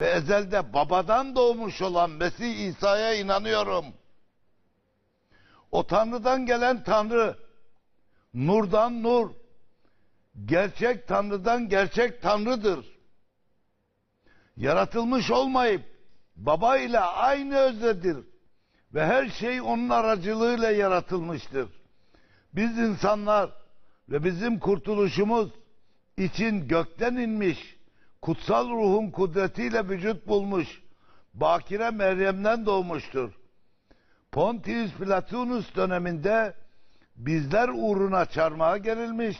ve ezelde babadan doğmuş olan Mesih İsa'ya inanıyorum. O Tanrı'dan gelen Tanrı, nurdan nur, gerçek Tanrı'dan gerçek Tanrı'dır. Yaratılmış olmayıp baba ile aynı özdedir ve her şey onun aracılığıyla yaratılmıştır. Biz insanlar ve bizim kurtuluşumuz için gökten inmiş, kutsal ruhun kudretiyle vücut bulmuş, Bakire Meryem'den doğmuştur. Pontius Pilatunus döneminde bizler uğruna çarmıha gerilmiş,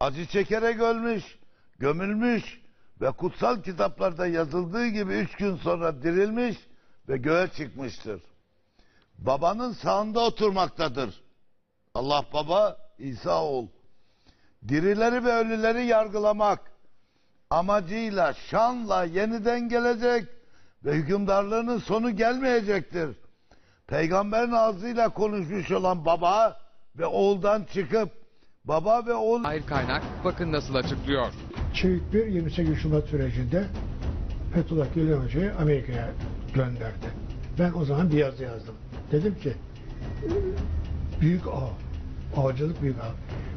acı çekerek ölmüş, gömülmüş ve kutsal kitaplarda yazıldığı gibi üç gün sonra dirilmiş ve göğe çıkmıştır. Babanın sağında oturmaktadır. Allah baba, İsa oğul. Dirileri ve ölüleri yargılamak amacıyla şanla yeniden gelecek ve hükümdarlığının sonu gelmeyecektir. Peygamberin ağzıyla konuşmuş olan baba ve oğuldan çıkıp baba ve oğul Hayır kaynak bakın nasıl açıklıyor. Çevik bir 28 Şubat sürecinde Fethullah Gülen Hoca'yı Amerika'ya gönderdi. Ben o zaman bir yazı yazdım. Dedim ki büyük av, avcılık büyük av.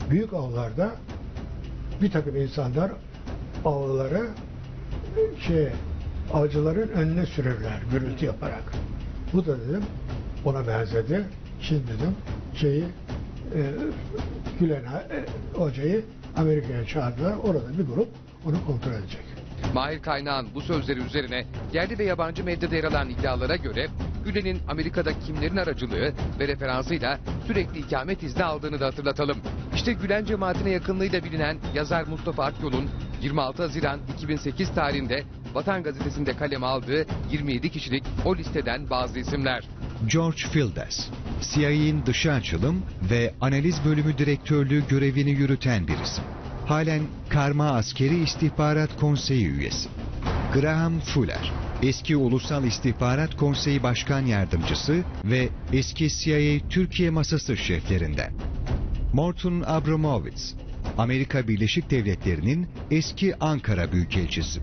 Büyük avlarda bir takım insanlar avları şey avcıların önüne sürerler gürültü yaparak. Bu da dedim ona benzedi. Şimdi dedim şeyi e, Gülen e, hocayı Amerika'ya çağırdılar. Orada bir grup onu kontrol edecek. Mahir kaynağın bu sözleri üzerine yerli ve yabancı medyada yer alan iddialara göre Gülen'in Amerika'da kimlerin aracılığı ve referansıyla sürekli ikamet izni aldığını da hatırlatalım. İşte Gülen cemaatine yakınlığıyla bilinen yazar Mustafa Akyol'un 26 Haziran 2008 tarihinde Vatan Gazetesi'nde kaleme aldığı 27 kişilik o listeden bazı isimler. George Fildes, CIA'in dışı açılım ve analiz bölümü direktörlüğü görevini yürüten bir isim. Halen Karma Askeri İstihbarat Konseyi üyesi. Graham Fuller, eski Ulusal İstihbarat Konseyi Başkan Yardımcısı ve eski CIA Türkiye Masası şeflerinden. Morton Abramovitz, Amerika Birleşik Devletleri'nin eski Ankara Büyükelçisi.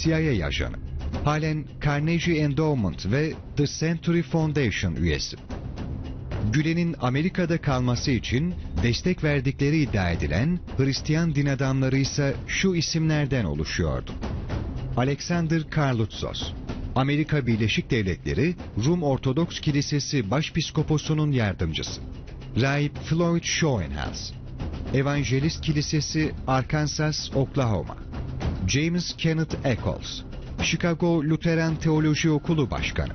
CIA ajanı. Halen Carnegie Endowment ve The Century Foundation üyesi. Gülen'in Amerika'da kalması için destek verdikleri iddia edilen Hristiyan din adamları ise şu isimlerden oluşuyordu. Alexander Karlutzos, Amerika Birleşik Devletleri Rum Ortodoks Kilisesi Başpiskoposu'nun yardımcısı. Rahip Floyd Schoenhaus, Evangelist Kilisesi Arkansas, Oklahoma. James Kenneth Eccles, Chicago Lutheran Teoloji Okulu Başkanı.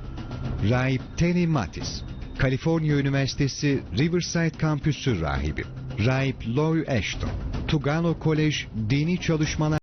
Rahip Tenny Mattis, Kaliforniya Üniversitesi Riverside Kampüsü rahibi. Rahip Loy Ashton, Tugalo College Dini Çalışmalar